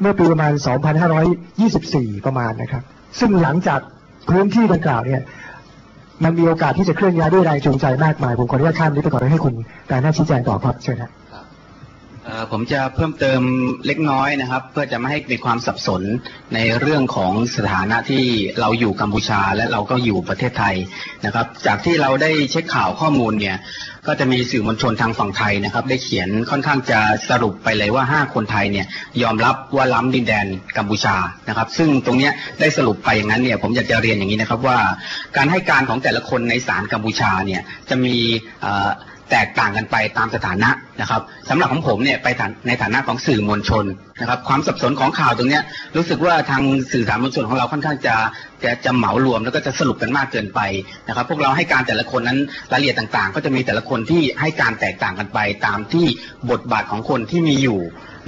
เมื่อปีประมาณ 2524 ประมาณนะครับ ซึ่งหลังจากพื้นที่ดังกล่าวเนี่ย มันมีโอกาสที่จะเคลื่อนย้ายด้วยแรงจูงใจมากมาย ผมขออนุญาตข้ามนี้ไปก่อนแล้ให้คุณการน่าชี้แจงต่อครับเชิญครับ ผมจะเพิ่มเติมเล็กน้อยนะครับ เพื่อจะไม่ให้มีความสับสนในเรื่องของสถานะที่เราอยู่กัมพูชาและเราก็อยู่ประเทศไทยนะครับ จากที่เราได้เช็คข่าวข้อมูลเนี่ยก็จะมีสื่อมวลชนทางฝั่งไทยนะครับ ได้เขียนค่อนข้างจะสรุปไปเลยว่า 5 คนไทยเนี่ยยอมรับว่าล้ำดินแดนกัมพูชานะครับ ซึ่งตรงนี้ได้สรุปไปอย่างนั้นเนี่ยผมอยากจะเรียนอย่างนี้นะครับว่า การให้การของแต่ละคนในศาลกัมพูชาเนี่ยจะมีอ่อ แตกต่างกันไปตามสถานะนะครับสำหรับของผมเนี่ยไปในฐานะของสื่อมวลชนนะครับความสับสนของข่าวตรงนี้รู้สึกว่าทางสื่อสารมวลชนของเราค่อนข้างจะจะจะเหมารวมแล้วก็จะสรุปกันมากเกินไปนะครับ พวกเราให้การแต่ละคนนั้นรายละเอียดต่างๆ ก็จะมีแต่ละคนที่ให้การแตกต่างกันไปตามที่บทบาทของคนที่มีอยู่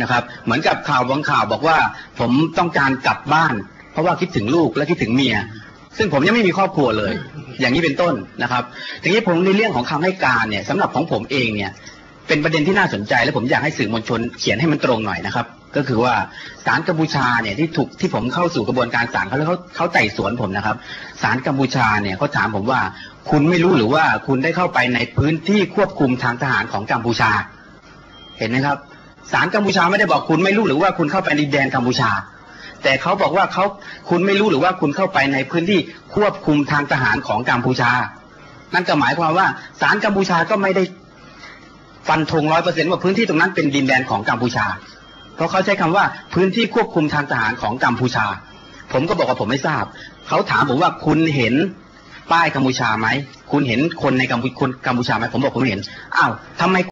นะครับเหมือนกับข่าวบางข่าวบอกว่า ผมต้องการกลับบ้าน เพราะว่าคิดถึงลูกและคิดถึงเมีย ซึ่งผมยังไม่มีครอบครัวเลย อย่างนี้เป็นต้นนะครับทีนี้ผมในเรื่องของคำให้การเนี่ยสำหรับของผมเองเนี่ยเป็นประเด็นที่น่าสนใจและผมอยากให้สื่อมวลชนเขียนให้มันตรงหน่อยนะครับ ก็คือว่าศาลกัมพูชาเนี่ยที่ถูกที่ผมเข้าสู่กระบวนการศาลเขาแล้วเขาเขาไต่สวนผมนะครับศาลกัมพูชาเนี่ยเขาถามผมว่า คุณไม่รู้หรือว่าคุณได้เข้าไปในพื้นที่ควบคุมทางทหารของกัมพูชา เห็นไหมครับศาลกัมพูชาไม่ได้บอกคุณไม่รู้หรือว่าคุณเข้าไปในแดนกัมพูชา แต่เขาบอกว่าเขาคุณไม่รู้หรือว่าคุณเข้าไปในพื้นที่ควบคุมทางทหารของกัมพูชา นั่นก็หมายความว่าศาลกัมพูชาก็ไม่ได้ฟันธงร้อยเปอร์เซ็นต์ว่าพื้นที่ตรงนั้นเป็นดินแดนของกัมพูชา เพราะเขาใช้คำว่าพื้นที่ควบคุมทางทหารของกัมพูชา ผมก็บอกว่าผมไม่ทราบ เขาถามผมว่าคุณเห็นป้ายกัมพูชาไหม คุณเห็นคนในกัมพูคนกัมพูชาไหมผมบอกผมเห็น อ้าวทำไม